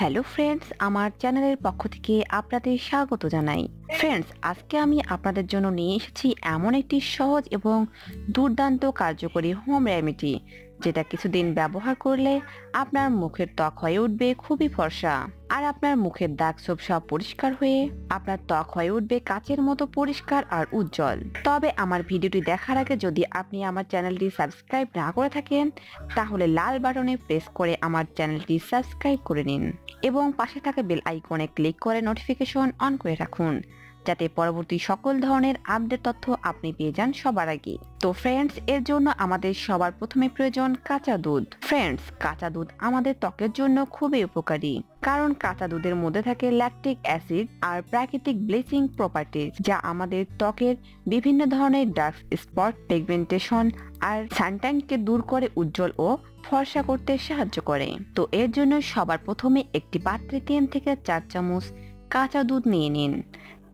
Hello friends আমার চ্যানেলের পক্ষ থেকে আপনাদের স্বাগত জানাই। ফ্রেন্ডস আজকে আমি আপনাদের জন্য নিয়ে এসেছি এমন একটি সহজ এবং দুর্দান্ত কার্যকরী হোম রেমেডি যেটা কিছুদিন ব্যবহার করলে আপনার মুখের ত্বক হয়ে উঠবে খুবই ফর্সা। আর আপনার মুখের দাগ সব সব পরিষ্কার হয়ে আপনার ত্বক হয়ে উঠবে কাচের মতো পরিষ্কার আর উজ্জ্বল। তবে আমার ভিডিওটি দেখার আগে যদি আপনি আমার চ্যানেলটি সাবস্ক্রাইব না করে থাকেন, তাহলে লাল বাটনে প্রেস করে আমার চ্যানেলটি সাবস্ক্রাইব করে নিন। এবং পাশে থাকা বেল আইকনে ক্লিক করে নোটিফিকেশন অন করে রাখুন। যাতে পরবর্তী সকল ধরনের আপডেট তথ্য আপনি পেয়ে যান সবার আগে। তো ফ্রেন্ডস এর জন্য আমাদের সবার প্রথমে প্রয়োজন কাঁচা দুধ। ফ্রেন্ডস কাঁচা দুধ আমাদের ত্বকের জন্য খুবই উপকারী। কারণ কাঁচা দুধের মধ্যে থাকে ল্যাকটিক অ্যাসিড আর প্রাকৃতিক ব্লিচিং প্রপার্টিজ যা আমাদের ত্বকের বিভিন্ন ধরনের ডার্ক স্পট পিগমেন্টেশন আর সানটাইনকে দূর করে উজ্জ্বল ও ফর্সা করতে সাহায্য করে। তো এর জন্য সবার প্রথমে একটি পাত্রে তিন থেকে চার চামচ কাঁচা দুধ নিয়ে নিন।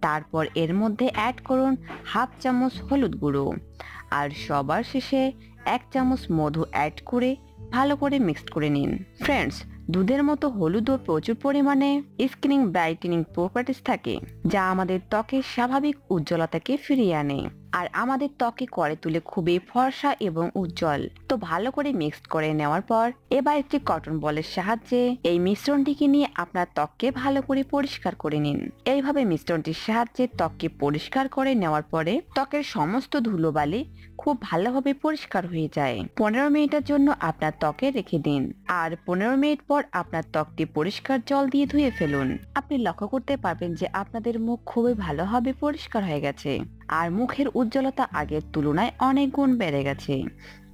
তারপর এর মধ্যে অ্যাড করুন হাফ চামচ হলুদ গুঁড়ো। আর সবার শেষে এক চামচ মধু অ্যাড করে ভালো করে মিক্সড করে নিন। ফ্রেন্ডস দুধের মতো হলুদও প্রচুর পরিমাণে স্ক্রিনিং ব্রাইটেনিং প্রপার্টিস থাকে, যা আমাদের ত্বকের স্বাভাবিক উজ্জ্বলতাকে ফিরিয়ে আনে। আর আমাদের ত্বকে করে তুলে খুবই ফর্সা এবং উজ্জ্বল। তো ভালো করে মিক্সড করে নেওয়ার পর এবার একটি কটন বলের সাহায্যে এই মিশ্রণটিকে নিয়ে আপনার ত্বককে ভালো করে পরিষ্কার করে নিন। এইভাবে মিশ্রণটির সাহায্যে ত্বককে পরিষ্কার করে নেওয়ার পরে ত্বকের সমস্ত ধুলোবালি খুব ভালোভাবে পরিষ্কার হয়ে যায়। পনেরো মিনিটের জন্য আপনার ত্বকে রেখে দিন। আর পনেরো মিনিট পর আপনার ত্বকটি পরিষ্কার জল দিয়ে ধুয়ে ফেলুন। আপনি লক্ষ্য করতে পারবেন যে আপনাদের মুখ খুবই ভালোভাবে পরিষ্কার হয়ে গেছে। আর মুখের উজ্জ্বলতা আগের তুলনায় অনেক গুণ বেড়ে গেছে।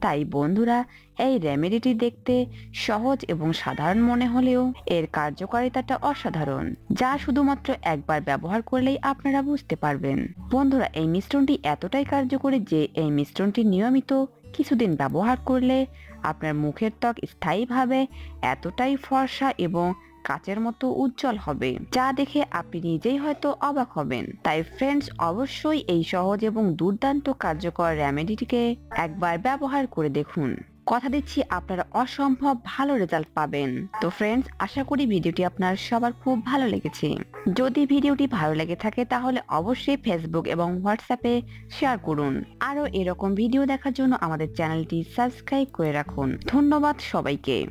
তাই বন্ধুরা, এই রেমেডিটি দেখতে সহজ এবং সাধারণ মনে হলেও এর কার্যকারিতাটা অসাধারণ, যা শুধুমাত্র একবার ব্যবহার করলেই আপনারা বুঝতে পারবেন। বন্ধুরা, এই মিশ্রণটি এতটাই কার্যকরী যে এই মিশ্রণটি নিয়মিত কিছুদিন ব্যবহার করলে আপনার মুখের ত্বক স্থায়ীভাবে এতটাই ফর্সা এবং কাচের মতো উজ্জ্বল হবে, যা দেখে আপনি নিজেই হয়তো অবাক হবেন। তাই ফ্রেন্ডস অবশ্যই এই সহজ এবং দুর্দান্ত কার্যকর রেমেডিটিকে একবার ব্যবহার করে দেখুন। কথা দিচ্ছি আপনারা অসম্ভব ভালো রেজাল্ট পাবেন। তো ফ্রেন্ডস আশা করি ভিডিওটি আপনার সবার খুব ভালো লেগেছে। যদি ভিডিওটি ভালো লেগে থাকে, তাহলে অবশ্যই ফেসবুক এবং হোয়াটসঅ্যাপে শেয়ার করুন। আরও এরকম ভিডিও দেখার জন্য আমাদের চ্যানেলটি সাবস্ক্রাইব করে রাখুন। ধন্যবাদ সবাইকে।